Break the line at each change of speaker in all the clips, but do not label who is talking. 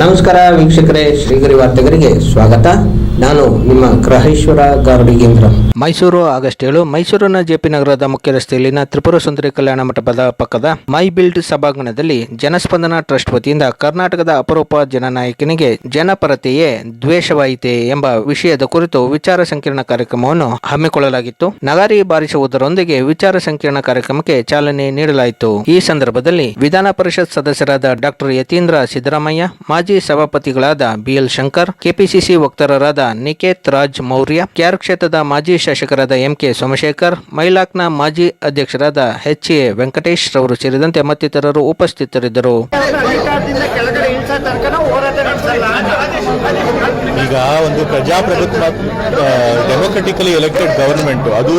ನಮಸ್ಕಾರ ವೀಕ್ಷಕರೇ, ಶ್ರೀಗರಿ ವಾರ್ತೆಗರಿಗೆ ಸ್ವಾಗತ. ನಾನು ನಿಮ್ಮ ಗ್ರಹೇಶ್ವರ ಗಾರ್ಡಿಗೇಂದ್ರ
ಮೈಸೂರು ಆಗಸ್ಟ್ ಏಳು, ಮೈಸೂರಿನ ಜೆಪಿ ನಗರದ ಮುಖ್ಯ ರಸ್ತೆಯಲ್ಲಿನ ತ್ರಿಪುರ ಸುಂದರಿ ಕಲ್ಯಾಣ ಮಂಟಪದ ಪಕ್ಕದ ಮೈ ಬಿಲ್ಡ್ ಸಭಾಂಗಣದಲ್ಲಿ ಜನಸ್ಪಂದನ ಟ್ರಸ್ಟ್ ವತಿಯಿಂದ ಕರ್ನಾಟಕದ ಅಪರೂಪ ಜನನಾಯಕನಿಗೆ ಜನಪರತೆಯೇ ದ್ವೇಷವಾಯಿತೆ ಎಂಬ ವಿಷಯದ ಕುರಿತು ವಿಚಾರ ಸಂಕಿರಣ ಕಾರ್ಯಕ್ರಮವನ್ನು ಹಮ್ಮಿಕೊಳ್ಳಲಾಗಿತ್ತು. ನಗಾರಿ ಬಾರಿಸುವುದರೊಂದಿಗೆ ವಿಚಾರ ಸಂಕಿರಣ ಕಾರ್ಯಕ್ರಮಕ್ಕೆ ಚಾಲನೆ ನೀಡಲಾಯಿತು. ಈ ಸಂದರ್ಭದಲ್ಲಿ ವಿಧಾನ ಪರಿಷತ್ ಸದಸ್ಯರಾದ ಡಾಕ್ಟರ್ ಯತೀಂದ್ರ ಸಿದ್ದರಾಮಯ್ಯ, ಮಾಜಿ ಸಭಾಪತಿಗಳಾದ ಬಿಎಲ್ ಶಂಕರ್, ಕೆಪಿಸಿಸಿ ವಕ್ತಾರರಾದ ನಿಕೇತ್ ರಾಜ್ ಮೌರ್ಯ, ಕ್ಯಾರ್ ಕ್ಷೇತ್ರದ ಮಾಜಿ ಶಾಸಕರಾದ ಎಂಕೆ ಸೋಮಶೇಖರ್, ಮೈಲಾಕ್ನ ಮಾಜಿ ಅಧ್ಯಕ್ಷರಾದ ಎಚ್ ಎ ವೆಂಕಟೇಶ್ ರವರು ಸೇರಿದಂತೆ ಮತ್ತಿತರರು ಉಪಸ್ಥಿತರಿದ್ದರು.
ಈಗ ಒಂದು ಪ್ರಜಾಪ್ರಭುತ್ವ ಡೆಮೊಕ್ರೆಟಿಕಲಿ ಎಲೆಕ್ಟೆಡ್ ಗವರ್ಮೆಂಟ್ ಅದು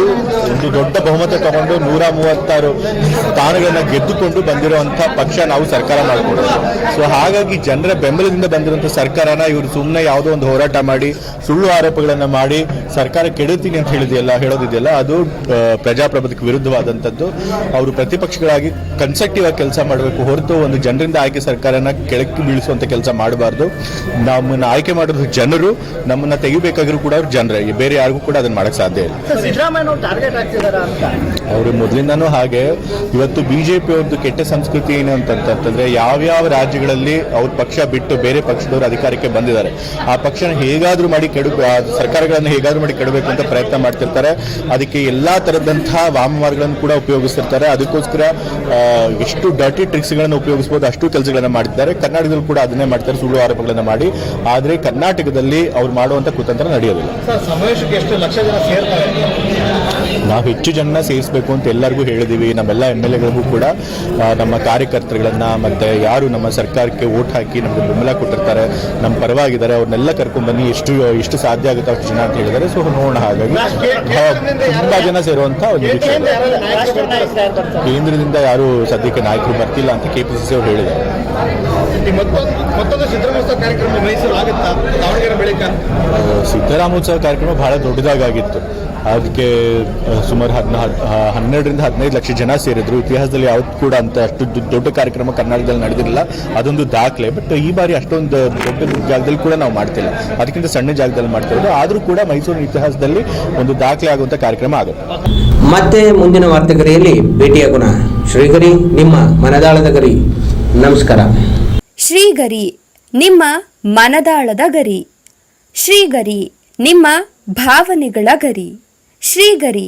ಒಂದು ದೊಡ್ಡ ಬಹುಮತ ತಗೊಂಡು ನೂರ ಮೂವತ್ತಾರು ಸ್ಥಾನಗಳನ್ನ ಗೆದ್ದುಕೊಂಡು ಬಂದಿರುವಂತ ಪಕ್ಷ ನಾವು ಸರ್ಕಾರ ಮಾಡಿಕೊಡೋದು ಸೊ ಹಾಗಾಗಿ ಜನರ ಬೆಂಬಲದಿಂದ ಬಂದಿರುವಂತ ಸರ್ಕಾರನ ಇವರು ಸುಮ್ಮನೆ ಯಾವುದೋ ಒಂದು ಹೋರಾಟ ಮಾಡಿ, ಸುಳ್ಳು ಆರೋಪಗಳನ್ನ ಮಾಡಿ ಸರ್ಕಾರ ಕೆಡುತ್ತೀನಿ ಅಂತ ಹೇಳಿದೆಯಲ್ಲ, ಹೇಳೋದಿದೆಯಲ್ಲ, ಅದು ಪ್ರಜಾಪ್ರಭುತ್ವಕ್ಕೆ ವಿರುದ್ಧವಾದಂಥದ್ದು. ಅವರು ಪ್ರತಿಪಕ್ಷಗಳಾಗಿ ಕನ್ಸ್ಟ್ರಕ್ಟಿವ್ ಆಗಿ ಕೆಲಸ ಮಾಡಬೇಕು ಹೊರತು ಒಂದು ಜನರಿಂದ ಆಯ್ಕೆ ಸರ್ಕಾರನ ಕೆಳಕ್ಕೆ ಬೀಳಿಸುವಂತ ಕೆಲಸ ಮಾಡಬಾರ್ದು. ನಮ್ಮನ್ನ ಆಯ್ಕೆ ಮಾಡೋದು ಜನರು ನಮ್ಮನ್ನ ತೆಗಿಬೇಕಾದ್ರೂ ಕೂಡ ಅವ್ರು ಜನರೇ. ಬೇರೆ ಯಾರಿಗೂ ಕೂಡ ಅದನ್ನ ಮಾಡಕ್ ಸಾಧ್ಯ ಇಲ್ಲ. ಅವರು ಮೊದಲಿಂದನೂ ಹಾಗೆ. ಇವತ್ತು ಬಿಜೆಪಿ ಅವ್ರದ್ದು ಕೆಟ್ಟ ಸಂಸ್ಕೃತಿ ಏನು ಅಂತಂತಂದ್ರೆ ಯಾವ್ಯಾವ ರಾಜ್ಯಗಳಲ್ಲಿ ಅವ್ರ ಪಕ್ಷ ಬಿಟ್ಟು ಬೇರೆ ಪಕ್ಷದವರು ಅಧಿಕಾರಕ್ಕೆ ಬಂದಿದ್ದಾರೆ. ಆ ಪಕ್ಷನ ಹೇಗಾದ್ರೂ ಮಾಡಿ ಕೆಡು ಸರ್ಕಾರಗಳನ್ನು ಹೇಗಾದ್ರೂ ಮಾಡಿ ಕೆಡಬೇಕು ಅಂತ ಪ್ರಯತ್ನ ಮಾಡ್ತಿರ್ತಾರೆ. ಅದಕ್ಕೆ ಎಲ್ಲಾ ತರದಂತಹ ವಾಮಮಾರ್ಗಗಳನ್ನು ಕೂಡ ಉಪಯೋಗಿಸ್ತಿರ್ತಾರೆ. ಅದಕ್ಕೋಸ್ಕರ ಎಷ್ಟು ಡರ್ಟಿ ಟ್ರಿಕ್ಸ್ಗಳನ್ನು ಉಪಯೋಗಿಸಬಹುದು ಅಷ್ಟು ಕೆಲಸಗಳನ್ನು ಮಾಡಿದ್ದಾರೆ. ಕರ್ನಾಟಕದಲ್ಲಿ ಕೂಡ ಅದನ್ನೇ ಮಾಡ್ತಾರೆ. ಸುಳ್ಳು ಆರೋಪಗಳನ್ನು ಮಾಡಿ. ಆದ್ರೆ ಕರ್ನಾಟಕದಲ್ಲಿ ಅವ್ರು ಮಾಡುವಂತ ಕುತಂತ್ರ ನಡೆಯೋದಿಲ್ಲ.
ಸಮಾವೇಶಕ್ಕೆ ಎಷ್ಟು ಲಕ್ಷ ಜನ ಸೇರ್ತಾರೆ?
ನಾವು ಹೆಚ್ಚು ಜನ ಸೇರಿಸಬೇಕು ಅಂತ ಎಲ್ಲರಿಗೂ ಹೇಳಿದೀವಿ. ನಮ್ಮೆಲ್ಲ ಎಂ ಎಲ್ ಎಗಳಿಗೂ ಕೂಡ ನಮ್ಮ ಕಾರ್ಯಕರ್ತರುಗಳನ್ನ ಮತ್ತೆ ಯಾರು ನಮ್ಮ ಸರ್ಕಾರಕ್ಕೆ ಓಟ್ ಹಾಕಿ ನಮಗೆ ಬೆಂಬಲ ಕೊಟ್ಟಿರ್ತಾರೆ ನಮ್ಮ ಪರವಾಗಿದ್ದಾರೆ ಅವ್ರನ್ನೆಲ್ಲ ಕರ್ಕೊಂಡ್ಬನ್ನಿ ಎಷ್ಟು ಎಷ್ಟು ಸಾಧ್ಯ ಆಗುತ್ತೆ ಅಷ್ಟು ಜನ ಅಂತ ಹೇಳಿದ್ದಾರೆ. ಸೊ ನೋಡೋಣ ಹಾಗಾಗಿ. ತುಂಬ ಜನ ಸೇರುವಂತ ಒಂದು. ಕೇಂದ್ರದಿಂದ ಯಾರು ಸದ್ಯಕ್ಕೆ ನಾಯಕರು ಬರ್ತಿಲ್ಲ ಅಂತ
ಕೆ ಪಿ ಸಿ ಸಿ ಅವರು
ಹೇಳಿದ್ದಾರೆ. ಸಿದ್ದರಾಮೋತ್ಸವ ಕಾರ್ಯಕ್ರಮ ಬಹಳ ದೊಡ್ಡದಾಗಿತ್ತು ಅದಕ್ಕೆ ಸುಮಾರು ಹದಿನ ಹನ್ನೆರಡರಿಂದ ಹದಿನೈದು ಲಕ್ಷ ಜನ ಸೇರಿದ್ರು. ಇತಿಹಾಸದಲ್ಲಿ ಯಾವ್ದು ಕೂಡ ಅಂತ ಅಷ್ಟು ದೊಡ್ಡ ಕಾರ್ಯಕ್ರಮ ಕರ್ನಾಟಕದಲ್ಲಿ ನಡೆದಿರಲಿಲ್ಲ ಅದೊಂದು ದಾಖಲೆ. ಬಟ್ ಈ ಬಾರಿ ಅಷ್ಟೊಂದು ದೊಡ್ಡ ಜಾಗದಲ್ಲಿ ಕೂಡ ನಾವು ಮಾಡ್ತಿಲ್ಲ. ಅದಕ್ಕಿಂತ ಸಣ್ಣ ಜಾಗದಲ್ಲಿ ಮಾಡ್ತಿರೋದು. ಆದರೂ ಕೂಡ ಮೈಸೂರಿನ ಇತಿಹಾಸದಲ್ಲಿ ಒಂದು ದಾಖಲೆ ಆಗುವಂತ ಕಾರ್ಯಕ್ರಮ ಆಗುತ್ತೆ.
ಮತ್ತೆ ಮುಂದಿನ ವಾರ್ತೆಗರಿಯಲ್ಲಿ ಭೇಟಿಯಾಗೋಣ ಶ್ರೀಗರಿ ನಿಮ್ಮ ಮನದಾಳದ ಗರಿ. ನಮಸ್ಕಾರ.
ಶ್ರೀಗರಿ ನಿಮ್ಮ ಮನದಾಳದ ಗರಿ. ಶ್ರೀಗರಿ ನಿಮ್ಮ ಭಾವನೆಗಳ ಗರಿ. ಶ್ರೀಗರಿ